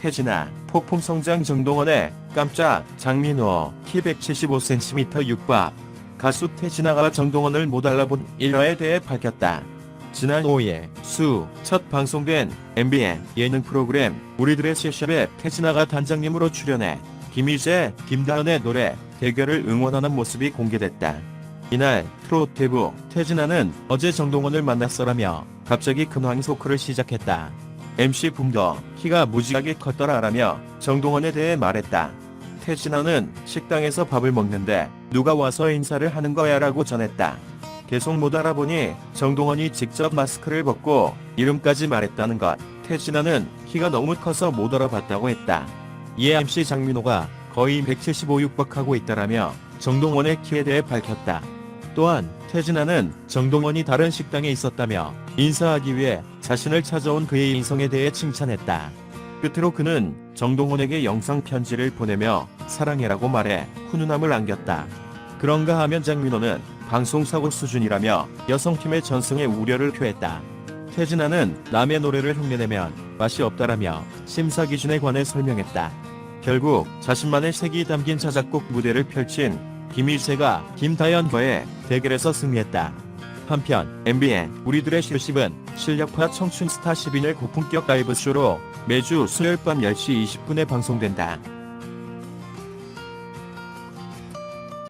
태진아, 폭풍 성장 정동원의 깜짝 장민호, 키 175cm 육박. 가수 태진아가 정동원을 못 알아본 일화에 대해 밝혔다. 지난 5일 수 첫 방송된 MBN 예능 프로그램 우리들의 셋샵에 태진아가 단장님으로 출연해 김희재, 김다은의 노래 대결을 응원하는 모습이 공개됐다. 이날 트롯 대부 태진아는 어제 정동원을 만났어라며 갑자기 근황 소크를 시작했다. MC 붐더 키가 무지하게 컸더라라며 정동원에 대해 말했다. 태진아는 식당에서 밥을 먹는데 누가 와서 인사를 하는 거야 라고 전했다. 계속 못 알아보니 정동원이 직접 마스크를 벗고 이름까지 말했다는 것. 태진아는 키가 너무 커서 못 알아봤다고 했다. 이에 MC 장민호가 거의 175 육박하고 있다라며 정동원의 키에 대해 밝혔다. 또한 태진아는 정동원이 다른 식당에 있었다며 인사하기 위해 자신을 찾아온 그의 인성에 대해 칭찬했다. 끝으로 그는 정동원에게 영상 편지를 보내며 사랑해라고 말해 훈훈함을 안겼다. 그런가 하면 장민호는 방송사고 수준이라며 여성팀의 전승에 우려를 표했다. 태진아는 남의 노래를 흉내내면 맛이 없다라며 심사 기준에 관해 설명했다. 결국 자신만의 색이 담긴 자작곡 무대를 펼친 김일세가 김다연과의 대결에서 승리했다. 한편 MBN 우리들의 실십은 실력파 청춘 스타 10인의 고품격 라이브 쇼로 매주 수요일 밤 10시 20분에 방송된다.